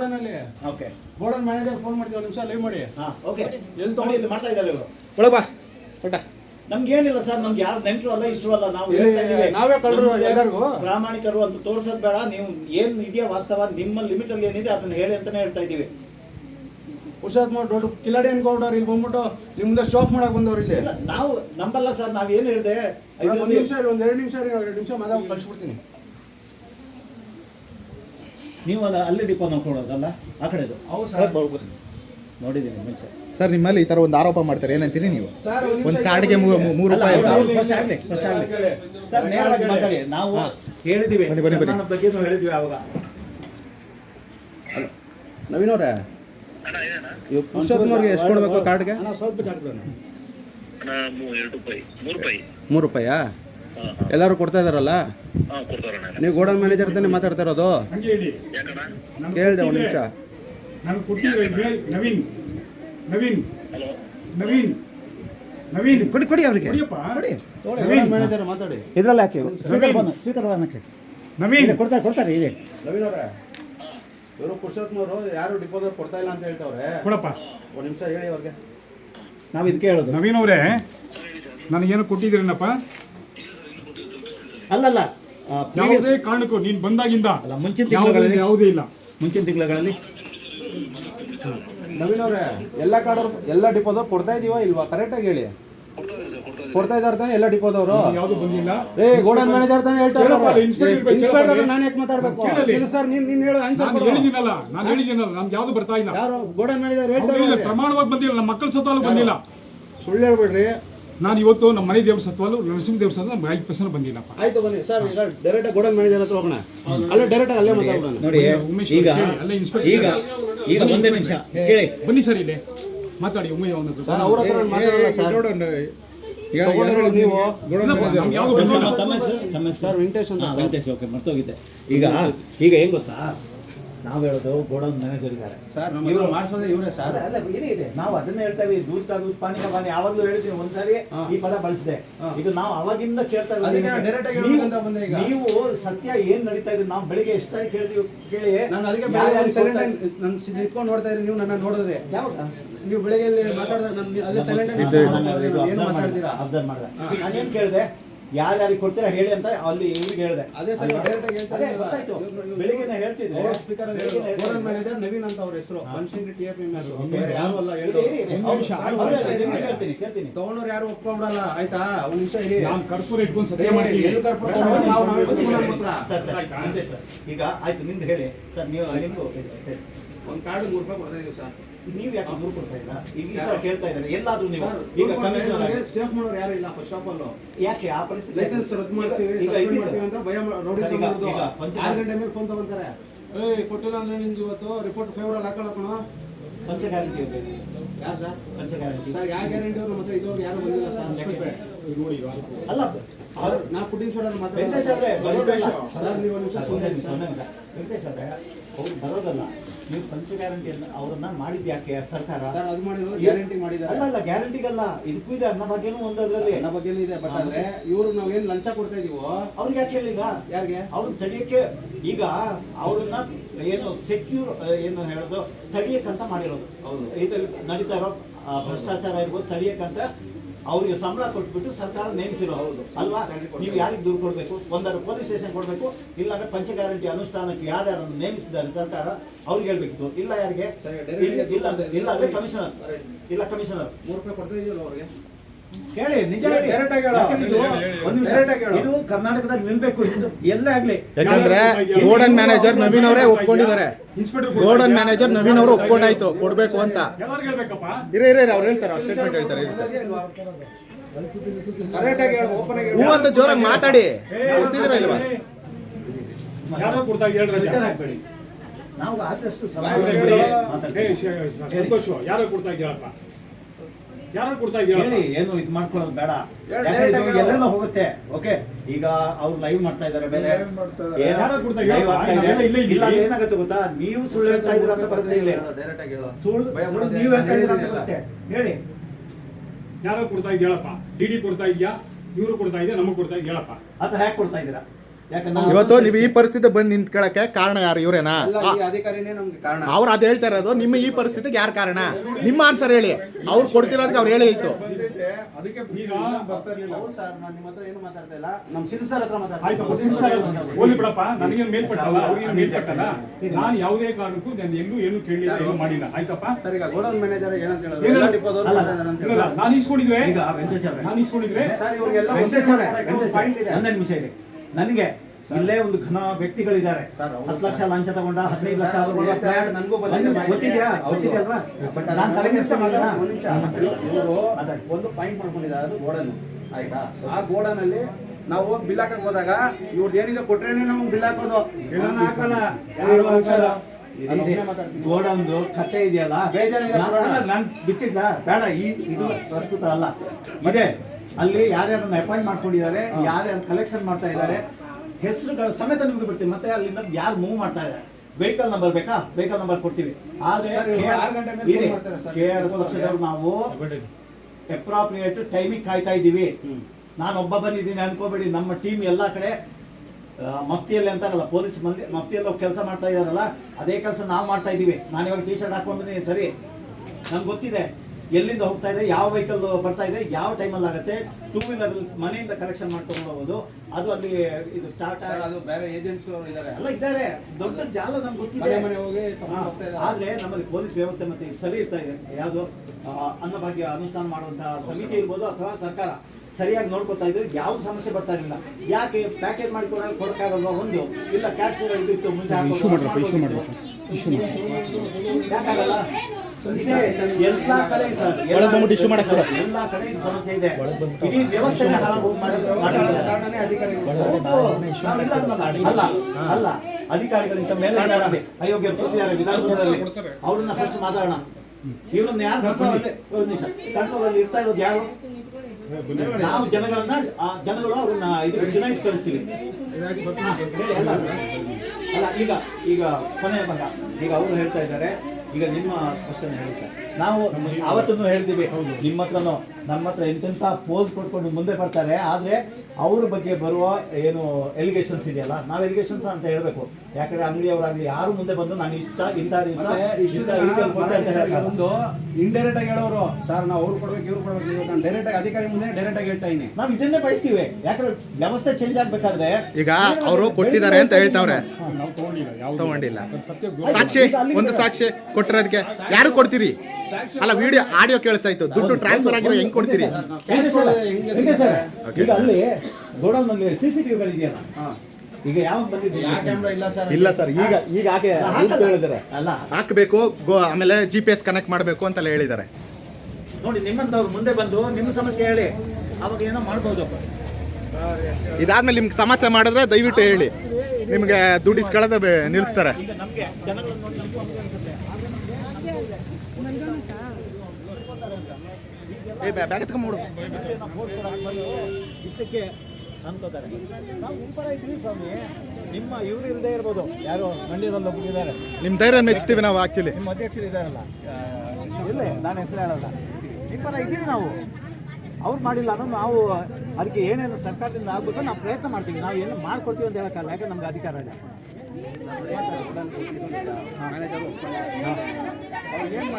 ಗೋಡನಲ್ಲಿ. Okay. Godown manager phone ಮಾಡ್ತೀವಿ ಒಂದು ನಿಮಿಷ ಲೈವ್ ಮಾಡಿ. ಹಾಂ ಓಕೆ. ಎಲ್ಲಿ ನೋಡಿ ಇಲ್ಲಿ ಮಾಡ್ತಾ ಇದ್ದಾರೆ ಇವರು ಒಳಗೆ ಬಾ ಪುಟ್ಟ ನಮ್ಗೆ ಏನಿಲ್ಲ ಸರ್ ನಮ್ಗೆ ಯಾರು ನೆಂಟರು ಅಲ್ಲ ಇಷ್ಟರು ಅಲ್ಲ ನಾವು ಹೇಳ್ತಾ ಇದೀವಿ. ನಾವೇ ಕಳ್ರು ನಮ್ಗೆ ಎಲ್ಲರಿಗೂ. ಪ್ರಾಮಾಣಿಕರು ಅಂತ ತೋರ್ಸೋದ್ ಬೇಡ ನೀವು ಏನ್ ಇದೆಯಾ ವಾಸ್ತವ ನಿಮ್ಮ ಲಿಮಿಟ್ ಅಲ್ಲಿ ಏನಿದೆ ಅದನ್ನ ಹೇಳಿ ಅಂತಾನೆ ಹೇಳ್ತಾ ಇದೀವಿ ಪುರುಷಾತ್ಮ ದೊಡ್ಡ ಕಿಲಾಡಿ ಅನ್ಕೊಂಡವ್ರು ಇಲ್ಲಿ ಬಂದ್ಬಿಟ್ಟು ನಿಮ್ದ ಶಾಪ್ ಮಾಡಕ್ ಬಂದವ್ರು ಇಲ್ಲಿ. ನಾವು ನಂಬಲ್ಲ ಸರ್ ನಾವ್ ಏನ್ ಹೇಳಿದೆ ಒಂದು ನಿಮಿಷ ಒಂದು ಎರಡು ನಿಮಿಷ ಎರಡು ನಿಮಿಷ ಮಾತಾಡಿ ಕಳ್ಸಿಬಿಡ್ತೀನಿ. ನೀವು ಅಲ್ಲ ಅಲ್ಲಿ ಡಿಪೋ ನೋಡ್ಕೊಳ್ಳೋದಲ್ಲ ಆ ಕಡೆದು. ನೋಡಿದ್ದೀನಿ ಮುಂಚೆ. ಸರ್ ನಿಮ್ಮಲ್ಲಿ ಈ ಥರ ಒಂದು ಆರೋಪ ಮಾಡ್ತಾರೆ. ಏನಂತೀರಿ ನೀವು? ಒಂದು ಕಾಡಿಗೆ ಕಾರ್ಡ್ಗೆ ಮೂರು ರೂಪಾಯಿ ಅಂತ. ಆಗ್ಲಿ, ಸರ್ ನೇರವಾಗಿ ಮಾತಾಡಿ ನಾವು ಹೇಳಿದ್ದೀವಿ ಬನ್ನಿ, ಬನ್ನಿ, ಬನ್ನಿ. ಸನ್ಮಾನದ ಬಗ್ಗೆನೂ ಹೇಳಿದ್ವಿ ಅವಾಗ. ನವೀನ್ ಅವರೇ ಇವಾಗ ಪುರುಷೋತ್ತಮವ್ರಿಗೆ ಎಷ್ಟು ಕೊಡಬೇಕು ಕಾರ್ಡ್ಗೆ ಮೂರು ರೂಪಾಯಿ. ಮೂರು ರೂಪಾಯಾ? ಎಲ್ಲರೂ ಕೊಡ್ತಾ ಇದಾರಲ್ಲ? ನೀವು ಗೋಡನ್ ಮ್ಯಾನೇಜರ್ ತಾನೇ ಮಾತಾಡ್ತಾ ಇರೋದು? ಕೇಳಿದೆ ಒಂದು ನಿಮಿಷ. ನಾನು ನವೀನ್ ನವೀನ್ ಹಲೋ. ನವೀನ್ ನವೀನ್. ಕೊಡಿ ಕೊಡಿ ಅವರಿಗೆ. ಕೊಡಿಯಪ್ಪ. ಕೊಡಿ. ನವೀನ್. ಮ್ಯಾನೇಜರ್ ಮಾತಾಡಿ. ಇದ್ರಲ್ಲಿ ಹಾಕಿ. ಸ್ಪೀಕರ್ ಬಂದ ಸ್ಪೀಕರ್ ಬಂದಕ್ಕೆ ನವೀನ್. ಕೊಡ್ತಾರೆ ಕೊಡ್ತಾರೆ ಇಲ್ಲಿ ನವೀನ್ ಅವರೇ ಇವರು ಪುರುಷೋತ್ಮರು ಯಾರು ಡಿಪೋದವ್ರು ಕೊಡ್ತಾ ಇಲ್ಲ ಅಂತ ಹೇಳ್ತಾವ್ರೆ. ಕೊಡಪ್ಪ. ಒಂದು ನಿಮಿಷ ಹೇಳಿ ಅವ್ರಿಗೆ. ನಾವು ಇದಕ್ಕೆ ಹೇಳೋದು. ನವೀನ್ ಅವರೇ ನನಗೇನು ಕೊಟ್ಟಿದ್ದೀರೇನಪ್ಪ? ಅಲ್ಲಲ್ಲ ಯಾವುದೇ ಕಾರಣಕ್ಕೂ ನೀನ್ ಬಂದಾಗಿಂದ ಅಲ್ಲ, ಮುಂಚಿನ ಯಾವುದೇ ತಿಂಗಳಲ್ಲಿ- ಯಾವುದೇ ಇಲ್ಲ. ಮುಂಚಿನ ತಿಂಗಳಲ್ಲಿ ನವೀನ್ ಅವರೇ ಎಲ್ಲ ಕಾಡವ್ರು ಎಲ್ಲ ಡಿಪೋದವ್ರು ಕೊಡ್ತಾ ಇದೀವ ಇಲ್ವಾ? ಕರೆಕ್ಟಾಗಿ ಹೇಳಿ. ಕೊಡ್ತಾ ಇದಾರೆ ತಾನೆ ಎಲ್ಲ ಡಿಪೋದವರು. ಯಾವುದು ಬಂದಿಲ್ಲ. ಏ ಗೋಡನ್ ಮ್ಯಾನೇಜರ್ ತಾನೆ ಹೇಳ್ತಾ ಇನ್ಸ್ಪೆಕ್ಟರ್ ಇರ್ಬೇಕು, ಇನ್ಸ್ಪೆಕ್ಟರ್ ನಾನು ಯಾಕೆ ಮಾತಾಡಬೇಕು. ಇಲ್ಲ ಸರ್ ನೀನು ನೀನ್ ಹೇಳು ಆನ್ಸರ್ ನಾನು ಕೊಡು. ಹೇಳಿದ್ದೀನಲ್ಲ ನಾನು ಹೇಳಿದಿನಲ್ಲ ನಮ್ಗೆ ಯಾವುದು ಬರ್ತಾ ಇಲ್ಲ. ಯಾರು? ಗೋಡನ್ ಮ್ಯಾನೇಜರ್ ಹೇಳ್ತಾರೆ ಪ್ರಮಾಣವಾಗಿ ಬಂದಿಲ್ಲ ನಮ್ಮ ಮಕ್ಕಳ ಸತ್ವಾಲು ಬಂದಿಲ್ಲ. ಸುಳ್ಳು ಹೇಳ್ಬೇಡ್ರಿ. ನಾನು ಇವತ್ತು ನಮ್ಮ ಮನೆ ದೇವ್ರ ಸತ್ವಾಲು ನರಸಿಂಹ ದೇವ್ರ ಸತ್ವ ನಮ್ಗೆ ಐದು ಪರ್ಸೆಂಟ್ ಬಂದಿಲ್ಲಪ್ಪ. ಆಯ್ತು ಬನ್ನಿ ಸರ್ ಈಗ ಡೈರೆಕ್ಟ್ ಗೋಡನ್ ಮ್ಯಾನೇಜರ್ ಹತ್ರ ಹೋಗೋಣ. ಅಲ್ಲೇ ಡೈರೆಕ್ಟ್ ಅಲ್ಲೇ ಮಾತಾಡೋಣ ನೋಡಿ ಉಮೇಶ್ ಈಗ ಅಲ್ಲ ಇನ್ಸ್ಪೆಕ್ಟರ್ ಈಗ ಈಗ ಒಂದೇ ನಿಮಿಷ ಕೇಳಿ. ಬನ್ನಿ ಸರ್ ಇಲ್ಲಿ ಮಾತಾಡಿ ಉಮೇಶ್ ಅವನ ಸರ್ ಅವ್ರ ಹತ್ರ ಮಾತಾಡಲ್ಲ ಸರ್. ಈಗ ನೀವು? ಯಾವುದು ಸರ್, ತಮ್ಮ- ತಮ್ಮ ಹೆಸರು ತಮ್ಮ ಹೆಸರು? ಸರ್ ವೆಂಕಟೇಶ್ ಅಂತ. ವೆಂಕಟೇಶ್ ಓಕೆ ಮರ್ತೋಗಿದ್ದೆ ಈಗ ಈಗ ಏನ್ ಗೊತ್ತಾ? ನಾವು ಹೇಳೋದು ಗೋಡೌನ್ ಮ್ಯಾನೇಜರ್ ಇದ್ದಾರೆ. ಸರ್ ಇವರು ಮಾಡಿಸೋದೇ ಇವರೇ ಸರ್. ಅಲ್ಲ ಅಲ್ಲ ಏನೇ ಇದೆ. ನಾವು ಅದನ್ನೇ ಹೇಳ್ತಾ ಇದ್ದೀವಿ ದೂತ ಕಾ ದೂಧ ಪಾನಿ ಯಾವಾಗಲೂ ಹೇಳ್ತೀವಿ ಒಂದ್ಸಾರಿ ಈ ಪದ ಬಳಸಿದೆ. ಇದು ನಾವು ಅವಾಗಿಂದ ಕೇಳ್ತಾ ಇದ್ದೀವಿ. ನೀವು- ಸತ್ಯ ಏನ್ ನಡೀತಾ ಇದ್ರಿ ನಾವು ಬೆಳಿಗ್ಗೆ ಎಷ್ಟು ಸಾರಿ ಕೇಳ್ತೀವಿ ಕೇಳಿ. ನಾನು ಅದಕ್ಕೆ ನಾನು ನಿಂತ್ಕೊಂಡು ನೋಡ್ತಾ ಇದ್ದೀನಿ ನೀವು ನನ್ನ ನೋಡಿದ್ರೆ. ಯಾವಾಗ? ನೀವು ಬೆಳಿಗ್ಗೆ ಮಾತಾಡಿದ್ರೆ ಮಾತಾಡಿದ ನಾನು ಅಲ್ಲೇ ಸೈಲೆಂಟ್ ಏನು ಮಾತಾಡ್ತೀರಾ? ಅಬ್ಸರ್ವ್ ಮಾಡಿದೆ. ನಾನೇನ್ ಕೇಳಿದೆ? ಯಾರ್ಯಾರಿಗೆ ಕೊಡ್ತೀರಾ ಹೇಳಿ ಅಂತ ಅಲ್ಲಿ ಇವ್ರಿಗೆ ಹೇಳಿದೆ. ಅದೇ ಸರ್ ಅದೇ. ಗೊತ್ತಾಯ್ತು. ಬೆಳಿಗ್ಗೆ ಹೇಳ್ತಿದ್ದೆ. ಮ್ಯಾನೇಜರ್ ನವೀನ್ ಅಂತ ಅವ್ರ ಹೆಸರು. ಬನ್ಶಂಕರಿ ಟಿ ಎಫ್ ಬೇರೆ ಯಾರು ಅಲ್ಲ ಹೇಳ್ತೀನಿ, ಕೇಳ್ತೀನಿ ಕೇಳ್ತೀನಿ. ತಗೊಂಡವ್ರು ಯಾರು ಒಪ್ಕೊಂಡ್ಬಿಡಲ್ಲ ಆಯ್ತಾ? ಒಂದ್ ನಿಮಿಷ ಇರಿ. ನಾನು ಕರ್ಪೂರ ಇಟ್ಕೊಂಡು ಏ, ಸತ್ಯ ಮಾಡ್ತೀನಿ. ಎಲ್ಲಿ ಕರ್ಕೊಂಡು ಹೋಗೋದು? ನಾವು ನಾವೇ ಕೂತ್ಕೊಂಡು ನಮ್ಮ ಹತ್ರ. ಸರ್ ಸರ್ ಅಂತೆ ಸರ್ ಈಗ ಆಯ್ತು ನಿಮ್ದು ಹೇಳಿ. ಸರ್ ನೀವು ನಿಮ್ದು. ಒಂದ್ ಕಾರ್ಡ್ ಮೂರು ರೂಪಾಯಿ ಕೊಡ್ತಾ ಇದೀವಿ ಸರ್. ನೀವು ಯಾಕೆ ದೂರು ಕೊಡ್ತಾ ಇಲ್ಲ? ಈಗ ಈ ತರ ಕೇಳ್ತಾ ಇದ್ದಾರೆ. ಎಲ್ಲಾದ್ರೂ ನೀವು. ಈಗ ಕಮಿಷನರ್ ಆಗಿ. ಸೇಫ್ ಮಾಡೋರು ಯಾರು ಇಲ್ಲ ಫಸ್ಟ್ ಆಫ್ ಆಲ್ ಯಾಕೆ ಆ ಪರಿಸ್ಥಿತಿ ಲೈಸೆನ್ಸ್ ರದ್ದು ಮಾಡಿಸ್ತೀವಿ ಈಗ ಸಸ್ಪೆಂಡ್. ಮಾಡ್ತೀವಿ ಅಂತ ಭಯ ರೌಡಿ ಸರ್, ಈಗ- ಆರು ಗಂಟೆ ಮೇಲೆ ಫೋನ್ ತಗೊಂತಾರೆ ಏಯ್ ಕೊಟ್ಟಿಲ್ಲ ಅಂದ್ರೆ ನಿಮ್ಗೆ ಇವತ್ತು ರಿಪೋರ್ಟ್ ಫೇವರ್ ಅಲ್ಲಿ ಹಾಕೊಳಕೋಣ ಪಂಚ ಗ್ಯಾರಂಟಿ ಯಾರು ಸರ್? ಪಂಚ ಗ್ಯಾರಂಟಿ ಸರ್ ಯಾವ ಗ್ಯಾರಂಟಿ ಅವ್ರು ಮತ್ತೆ ಇದುವರೆಗೆ ಯಾರು ಬಂದಿಲ್ಲ ಸರ್. ಅಲ್ಲ ಅವ್ರು ನಾ ಫುಡ್ ಇನ್ಸ್ಪೆಕ್ಟರ್ ವೆಂಕಟೇಶ್ ಅವರೇ ಬರೋದಲ್ಲ. ಸರ್ ನೀವು ಒಂದು ನಿಮಿಷ ಸುಮ್ಮನೆ. ವೆಂಕಟೇಶ್ ಅವ್ರೆ, ಅವ್ರು ಬರೋದಲ್ಲ ನೀವು ಪಂಚ ಗ್ಯಾರಂಟಿ ಅವ್ರನ್ನ ಮಾಡಿದ್ ಯಾಕೆ ಸರ್ಕಾರ? ಸರ್ ಅದು ಮಾಡಿರೋದು ಗ್ಯಾರಂಟಿ ಮಾಡಿದ್ದಾರೆ. ಅಲ್ಲ ಅಲ್ಲ ಗ್ಯಾರಂಟಿಗಲ್ಲ ಇದಕ್ಕೂ ಇದೆ ಅನ್ನ ಬಗ್ಗೆನೂ ಅದರಲ್ಲಿ ನನ್ನ ಬಗ್ಗೆ ಇದೆ ಬಟ್ ಆದ್ರೆ ಇವರು ನಾವೇನ್ ಲಂಚ ಕೊಡ್ತಾ ಇದೀವೋ? ಅವ್ರಿಗೆ ಯಾಕೆ ಹೇಳಿಲ್ಲ? ಯಾರಿಗೆ? ಅವ್ರನ್ನ ತಡಿಯಕ್ಕೆ ಈಗ ಅವ್ರನ್ನ ಏನು ಸೆಕ್ಯೂರ್ ಏನು ಹೇಳೋದು ತಡಿಯಕ್ಕಂತ ಮಾಡಿರೋದು. ಹೌದು. ಇದ್ರಲ್ಲಿ ನಡೀತಾ ಇರೋ ಭ್ರಷ್ಟಾಚಾರ ಇರ್ಬೋದು ತಡಿಯಕ್ಕಂತ ಅವ್ರಿಗೆ ಸಂಬಳ ಕೊಟ್ಬಿಟ್ಟು ಸರ್ಕಾರ ನೇಮಿಸಿರೋ ಹೌದು. ಅಲ್ವಾ. ನೀವು ಯಾರಿಗೆ ದೂರು ಕೊಡಬೇಕು? ಒಂದರ ಪೊಲೀಸ್ ಸ್ಟೇಷನ್ ಕೊಡಬೇಕು? ಇಲ್ಲಾಂದ್ರೆ ಪಂಚ ಗ್ಯಾರಂಟಿ ಅನುಷ್ಠಾನಕ್ಕೆ ಯಾರ್ಯಾರನ್ನು ನೇಮಿಸಿದ್ದಾರೆ ಸರ್ಕಾರ ಅವ್ರಿಗೆ ಹೇಳ್ಬೇಕಿತ್ತು. ಇಲ್ಲ ಯಾರಿಗೆ? ಇಲ್ಲ ಇಲ್ಲ ಅಂದ್ರೆ ಕಮಿಷನರ್ ಇಲ್ಲ ಕಮಿಷನರ್ ಮೂರು ರೂಪಾಯಿ ಕೊಡ್ತಾ ಇದೆಯಲ್ಲ ಅವ್ರಿಗೆ? ಹೇಳಿ ನಿಜ ಹೇಳಿ. Direct ಆಗಿ ಹೇಳು. ಇದು ಒಂದ್ ನಿಮಿಷ. Direct ಆಗಿ ಹೇಳು. ಇದು ಕರ್ನಾಟಕದಾಗ ನಿಲ್ಬೇಕು ಇದು ಎಲ್ಲೇ ಆಗ್ಲಿ ಯಾಕಂದ್ರೆ ಗೋಡನ್ ಮ್ಯಾನೇಜರ್ ನವೀನ್ ಅವರೇ ಒಪ್ಕೊಂಡಿದ್ದಾರೆ ಗೋಲ್ಡನ್ ಗೋಡನ್ ಮ್ಯಾನೇಜರ್ ನವೀನ್ ಅವರು ಒಪ್ಕೊಂಡಾಯ್ತು ಕೊಡ್ಬೇಕು ಅಂತ ಎಲ್ಲರಿಗೂ ಹೇಳ್ಬೇಕಪ್ಪ ಇರೇ ಇರೇ ಅವ್ರು ಹೇಳ್ತಾರೆ ಸ್ಟೇಟ್ಮೆಂಟ್ ಹೇಳ್ತಾರೆ ಇರಿ ಸರ್ ಕರೆಕ್ಟ್ ಆಗಿ ಹೇಳು ಓಪನ್ ಆಗಿ ಹೂ ಹೇಳು. ಅಂತ ಜೋರಾಗಿ ಮಾತಾಡಿ ಕೊಡ್ತಿದ್ದೀರಾ ಇಲ್ವಾ ಯಾರು ಕೊಡ್ತಾ ಹೇಳ್ ರಜಾ. ಬೇಜಾರ್ ಆಗ್ಬೇಡಿ. ನಾವು ಆದಷ್ಟು ಸಲಹೆ ಬಿಡಿ. ಮಾತಾಡ್ತೀವಿ. ಏ, ಶ- ಶ- ಸಂತೋಷ ಯಾರು ಕೊಡ್ತಾ ಹೇಳಪ್ಪ ಯಾರು ಕೊಡ್ತಾ ಹೇಳಪ್ಪ ಹೇಳಿ ಏನು ಇದು ಮಾಡ್ಕೊಳ್ಳೋದು ಬೇಡ. ಎಲ್ಲೆಲ್ಲ ಹೋಗುತ್ತೆ. ಓಕೆ ಈಗ ಅವ್ರು ಲೈವ್ ಮಾಡ್ತಾ ಇದಾರೆ ಬೇರೆ ಇದಾರೆ. ಯಾರು ಕೊಡ್ತಾ ಇಲ್ಲೇ ಏನಾಗುತ್ತೆ ಗೊತ್ತಾ? ನೀವು ಸುಳ್ಳು ಹೇಳ್ತಾ ಇದೀರ ಅಂತ ಬರುತ್ತೆ ಇಲ್ಲ. ಡೈರೆಕ್ಟ್ ಆಗಿ ಹೇಳೋ. ಸುಳ್ಳು ನೀವು ಹೇಳ್ತಾ ಇದ್ದೀರಾ ಅಂತ. ಬರುತ್ತೆ. ಹೇಳಿ. ಯಾರೋ ಕೊಡ್ತಾ ಹೇಳಪ್ಪ. ಡಿ ಡಿ ಕೊಡ್ತಾ ಇದೆಯಾ? ಇವರು ಕೊಡ್ತಾ ಇದೆಯಾ? ನಮಗೆ ಕೊಡ್ತಾ ಇದ್ಯಾ? ಹೇಳಪ್ಪ. ಅಥವಾ ಹ್ಯಾಕ್ ಕೊಡ್ತಾ ಇದ್ದೀರಾ? ಯಾಕಂದ್ರೆ ಇವತ್ತು ನೀವು ಈ ಪರಿಸ್ಥಿತಿ ಬಂದು ನಿಂತ್ಕೊಳಕ್ಕೆ ಕಾರಣ ಯಾರು ಇವರೇನಾ? ಅವ್ರು ಅದ್ ಹೇಳ್ತಾ ಇರೋದು ನಿಮ್ಮ ಈ ಪರಿಸ್ಥಿತಿಗೆ ಯಾರು ಕಾರಣ? ನಿಮ್ಮ ಆನ್ಸರ್ ಹೇಳಿ. ಅವ್ರು ಕೊಡ್ತಿರೋದಕ್ಕೆ ಅವ್ರು ಹೇಳಿ ಇತ್ತು ಹೋಗ್ಲಿ ಬಿಡಪ್ಪ. ನನಗೆ ಮೇಲ್ಪಟ್ಟಲ್ಲ ಅವ್ರಿಗೆ ಮೇಲ್ಪಟ್ಟಲ್ಲ ನಾನು ಯಾವುದೇ ಕಾರಣಕ್ಕೂ ನಾನು ಎಂದೂ ಏನು ಕೇಳಿಲ್ಲ ಏನು ಮಾಡಿಲ್ಲ. ಆಯ್ತಪ್ಪ? ಸರ್ ಈಗ ಗೋಡೌನ್ ಮ್ಯಾನೇಜರ್ ಏನಂತ ಹೇಳಿದ್ರು? ಏನು? ಎಲ್ಲ ಡಿಪೋದವ್ರು ಅಲ್ಲ, ಮಾಡ್ತಾ ಇದಾರೆ ಅಂತ ಇಲ್ಲ, ಹೇಳಿದ್ರು. ನಾನು ಇಸ್ಕೊಂಡಿದ್ವೆ ಈಗ ವೆಂಕಟೇಶ್ ಅವರೇ. ನಾನು ಇಸ್ಕೊಂಡಿದ್ವೆ ಸರ್ ಇವ್ರಿಗೆಲ್ಲ ವೆಂಕಟೇಶ್ ಅವರೇ, ವೆಂಕಟೇಶ್ ಪಾಯಿಂಟ್ ಇದೆ. ಒಂದೇ ನಿಮಿಷ ಇದೆ ನನಗೆ ಇಲ್ಲೇ ಒಂದು ಘನ ವ್ಯಕ್ತಿಗಳಿದ್ದಾರೆ. ಹತ್ತು ಲಕ್ಷ ಲಂಚ ತಗೊಂಡ ಹದಿನೈದು ಲಕ್ಷ ನನ್ಗೂ. ಗೊತ್ತಿದ್ಯಾ? ಗೊತ್ತಿದೆಯಲ್ವಾ? ನಾನು ತಲೆ ಕೆಡಿಸ್ತಾ ಮಾತಾಡ ಒಂದು ಪಾಯಿಂಟ್ ಮಾಡ್ಕೊಂಡಿದ್ದಾರೆ ಅದು ಗೋಡನ್ ಆಯ್ತಾ? ಆ ಗೋಡನಲ್ಲಿ ನಾವು ಹೋಗಿ ಬಿಲ್ ಹಾಕಕ್ ಹೋದಾಗ ಇವ್ರದ್ದು ಏನಿದೆ ಕೊಟ್ರೇನೆ ನಮ್ಗೆ ಬಿಲ್ ಹಾಕೋದು. ಹಾಕಲ್ಲ. ಯಾರು ಹಾಕಲ್ಲ. ಗೋಡೌನ್ದು ಕಥೆ ಇದೆಯಲ್ಲ? ನಾನು- ಪುರಾಣ. ಬೇಡ ಈ ಇದು ಪ್ರಸ್ತುತ ಅಲ್ಲ. ಮತ್ತೆ ಅಲ್ಲಿ ಯಾರ್ಯಾರನ್ನ ಅಪಾಯಿಂಟ್ ಮಾಡ್ಕೊಂಡಿದ್ದಾರೆ ಯಾರ್ಯಾರು ಕಲೆಕ್ಷನ್ ಮಾಡ್ತಾ ಇದ್ದಾರೆ ಹೆಸರುಗಳ ಸಮೇತ ನಿಮಗೆ ಬಿಡ್ತೀವಿ ಮತ್ತೆ ಅಲ್ಲಿಂದ ಯಾರು ಮೂವ್ ಮಾಡ್ತಾ ಇದ್ದಾರೆ ವೆಹಿಕಲ್ ನಂಬರ್ ಬೇಕಾ? ವೆಹಿಕಲ್ ನಂಬರ್ ಕೊಡ್ತೀವಿ. ಆದ್ರೆ ಸರ್, ಇವ್ರು ಆರು ಗಂಟೆ ಮಾಡ್ತಾರೆ ಸರ್. ಕೆ ಆರ್ ಎಸ್ ಪಕ್ಷದವ್ರು ನಾವು ಅಪ್ರಾಪ್ರಿಯೇಟ್ ಟೈಮಿಗೆ ಕಾಯ್ತಾ ಇದ್ದೀವಿ. ನಾನು ಒಬ್ಬ ಬಂದಿದ್ದೀನಿ ಅನ್ಕೋಬೇಡಿ. ನಮ್ಮ ಟೀಮ್ ಎಲ್ಲ ಕಡೆ ಮಫ್ತಿಯಲ್ಲಿ ಅಂತಾರಲ್ಲ ಪೊಲೀಸ್ ಮಂದಿ ಮಫ್ತಿಯಲ್ಲಿ ಕೆಲಸ ಮಾಡ್ತಾ ಇದಾರಲ್ಲ ಅದೇ ಕೆಲಸ ನಾವು ಮಾಡ್ತಾ ಇದ್ದೀವಿ. ನಾನು ಇವಾಗ ಟಿ ಶರ್ಟ್ ಹಾಕೊಂಡಿದ್ದೀನಿ ಸರಿ ನಂಗೆ ಗೊತ್ತಿದೆ. ಎಲ್ಲಿಂದ ಹೋಗ್ತಾ ಇದೆ ಯಾವ ವೆಹಿಕಲ್ ಬರ್ತಾ ಇದೆ ಯಾವ ಟೈಮಲ್ಲಿ ಆಗುತ್ತೆ ಟೂ ವೀಲರ್ ಮನೆಯಿಂದ ಕಲೆಕ್ಷನ್ ಮಾಡ್ಕೊಂಡು ಹೋಗೋದು ಅದು ಅಲ್ಲಿ ಇದು ಟಾಟಾ ಅದು ಬೇರೆ ಏಜೆಂಟ್ಸ್ ಅವರು ಇದ್ದಾರೆ ಅಲ್ಲ ಇದ್ದಾರೆ. ದೊಡ್ಡ ಜಾಲ ನಮ್ಗೆ ಗೊತ್ತಿದೆ. ಮನೆ ಮನೆ ಹೋಗಿ ತಗೊಂಡು ಹೋಗ್ತಾ ಇದ್ದಾರೆ. ಆದ್ರೆ ನಮ್ಮಲ್ಲಿ ಪೊಲೀಸ್ ವ್ಯವಸ್ಥೆ ಮತ್ತೆ ಸರಿ ಇರ್ತಾ ಇದೆ. ಯಾವುದು? ಅನ್ನಭಾಗ್ಯ ಅನುಷ್ಠಾನ ಮಾಡುವಂತಹ ಸಮಿತಿ ಇರ್ಬೋದು ಅಥವಾ ಸರ್ಕಾರ ಸರಿಯಾಗಿ ನೋಡ್ಕೊತಾ ಇದ್ರೆ ಯಾವ ಸಮಸ್ಯೆ ಬರ್ತಾ ಇರಲಿಲ್ಲ. ಯಾಕೆ ಪ್ಯಾಕೇಜ್ ಮಾಡಿ ಕೊಡ ಕೊಡಕ್ಕಾಗಲ್ವಾ ಒಂದು? ಇಲ್ಲ ಕ್ಯಾಶ್ ಇದ್ದಿತ್ತು ಮುಂಚೆ. ಯಾಕಾಗಲ್ಲ? ಎಲ್ಲಾ ಕಡೆ ಸರ್ ಎಲ್ಲಾ- ಒಳಗ್ ಕಡೆ ಸಮಸ್ಯೆ ಇದೆ. ಇಡೀ ವ್ಯವಸ್ಥೆನೇ ಹಾಳಾಗಿ ಮಾಡಿದ್ದಾರೆ. ಅಲ್ಲ ಅಲ್ಲ ಅಧಿಕಾರಿಗಳಿಂದ ಮೇಲೆ ಅಯೋಗ್ಯ ಕೂತಿದ್ದಾರೆ ವಿಧಾನಸೌಧದಲ್ಲಿ. ಅವ್ರನ್ನ ಫಸ್ಟ್ ಮಾತಾಡೋಣ. ಇವ್ರನ್ನ ಯಾರು ಕಂಟ್ರೋಲ್ ಅಲ್ಲಿ ಒಂದು ನಿಮಿಷ. ಕಂಟ್ರೋಲ್ ಅಲ್ಲಿ ಇರ್ತಾ ಇರೋದು ಯಾರು? ನಾವು ಜನಗಳನ್ನ ಆ ಜನಗಳು ಅವ್ರನ್ನ ಇದಕ್ಕೆ ಚುನಾಯಿಸಿ ಕಳಿಸ್ತೀವಿ. ಅಲ್ಲ. ಈಗ ಈಗ ಕೊನೆಯ ಭಾಗ ಈಗ ಅವರು ಹೇಳ್ತಾ ಇದ್ದಾರೆ ಈಗ ನಿಮ್ಮ ಸ್ಪಷ್ಟನೆ ಹೇಳಿ ಸರ್. ನಾವು ಅವತ್ತನ್ನು ಹೇಳ್ತೀವಿ ನಿಮ್ಮ ಹತ್ರನೂ ನಮ್ಮ ಹತ್ರ ಎಂತೆಂಥ ಪೋಸ್ ಕೊಟ್ಕೊಂಡು ಮುಂದೆ ಬರ್ತಾರೆ. ಆದ್ರೆ ಅವ್ರ ಬಗ್ಗೆ ಬರುವ ಏನು ಎಲಿಗೇಷನ್ಸ್ ಇದೆಯಲ್ಲ ನಾವು ಎಲಿಗೇಷನ್ಸ್ ಅಂತ ಹೇಳಬೇಕು. ಯಾಕಂದ್ರೆ ಅಂಗಡಿಯವರಾಗಲಿ ಯಾರು ಮುಂದೆ ಬಂದು ನಾನು ಇಷ್ಟ ಇಂಥ ದಿವಸ. ಒಂದು ಇಂಡೈರೆಕ್ಟ್ ಆಗಿ ಹೇಳೋರು ಸರ್ ನಾವು ಅವ್ರು ಕೊಡ್ಬೇಕು ಇವ್ರು ಕೊಡ್ಬೇಕು ನಾನು ಡೈರೆಕ್ಟ್ ಆಗಿ ಅಧಿಕಾರಿ ಮುಂದೆ ಡೈರೆಕ್ಟ್ ಆಗಿ ಹೇಳ್ತಾ ಇದ್ದೀನಿ ನಾವು ಇದನ್ನೇ ಬಯಸ್ತೀವಿ. ಯಾಕಂದ್ರೆ ವ್ಯವಸ್ಥೆ ಚೇಂಜ್ ಆಗ್ಬೇಕಾದ್ರೆ ಈಗ ಅವರು ಕೊಟ್ಟಿದ್ದಾರೆ ಅಂತ ಹೇಳ್ತಾವ್ರೆ. ತಗೊಂಡಿಲ್ಲ ಸಾಕ್ಷಿ ಒಂದು ಸಾಕ್ಷಿ ಕೊಟ್ಟಿರೋದಕ್ಕೆ ಯಾರು ಕೊಡ್ತೀರಿ? ಅಲ್ಲ ವಿಡಿಯೋ ಆಡಿಯೋ ಕೇಳಿಸ್ತಾ ಇತ್ತು. ದುಡ್ಡು ಟ್ರಾನ್ಸ್ಫರ್ ಆಗಿರೋ ಹೆಂಗ್ ಕೊಡ್ತೀರಿ? ಅಲ್ಲಿ ಸಿ ಟಿವಿಗಳಿದೆಯಲ್ಲ ಈಗ ಯಾವ ಬಂದಿದೆ ಯಾ ಇಲ್ಲ ಸರ್ ಇಲ್ಲ ಸರ್ ಈಗ ಈಗ ಹಾಗೆ rules ಹೇಳಿದ್ದಾರೆ. ಅಲ್ಲ. ಹಾಕಬೇಕು ಗೋ- ಆಮೇಲೆ ಜಿ ಪಿ ಎಸ್ ಕನೆಕ್ಟ್ ಮಾಡಬೇಕು ಅಂತೆಲ್ಲ ಹೇಳಿದ್ದಾರೆ. ನೋಡಿ ನಿಮ್ಮಂತವ್ರು ಮುಂದೆ ಬಂದು ನಿಮ್ಮ ಸಮಸ್ಯೆ ಹೇಳಿ. ಅವಾಗ ಏನೋ ಮಾಡ್ಬೋದು ಇದಾದ್ಮೇಲೆ ನಿಮ್ಗೆ ಸಮಸ್ಯೆ ಮಾಡಿದ್ರೆ ದಯವಿಟ್ಟು ಹೇಳಿ. ನಿಮಗೆ ದುಡ್ಡು ಇಸ್ಕೊಳ್ಳೋದ ನಿಲ್ಲಿಸ್ತಾರೆ. ಏ ಬ್ಯಾ- ಬ್ಯಾಗ್ ಎತ್ಕೊಂಬಿಡು ಇಷ್ಟಕ್ಕೆ ಅನ್ಕೋತಾರೆ ನಾವು ಉಪರ ಇದ್ದೀವಿ ಸ್ವಾಮಿ. ನಿಮ್ಮ ಇವ್ರು ಇಲ್ಲದೆ ಇರ್ಬೋದು. ಯಾರು ಮಂಡ್ಯದಲ್ಲಿ ಒಬ್ಬರಿದ್ದಾರೆ ನಿಮ್ಮ ಧೈರ್ಯ ಮೆಚ್ತೀವಿ ನಾವು ಆಕ್ಚುಲಿ ನಿಮ್ಮ ಅಧ್ಯಕ್ಷರು ಇದ್ದಾರಲ್ಲ. ಇಲ್ಲ ನಾನು ಹೆಸರು ಹೇಳಲ್ಲ. ನಿಮ್ಮ ಇದ್ದೀವಿ ನಾವು. ಅವ್ರು ಮಾಡಿಲ್ಲ ಅನ್ನೋದು ನಾವು ಅದಕ್ಕೆ ಏನೇನು ಸರ್ಕಾರದಿಂದ ಆಗಬೇಕು ನಾವು ಪ್ರಯತ್ನ ಮಾಡ್ತೀವಿ. ನಾವು ಏನು ಮಾಡ್ಕೊಡ್ತೀವಿ ಅಂತ ಹೇಳೋಕ್ಕಲ್ಲ ಯಾಕೆ ನಮ್ಗೆ ಅಧಿಕಾರ ಏನ್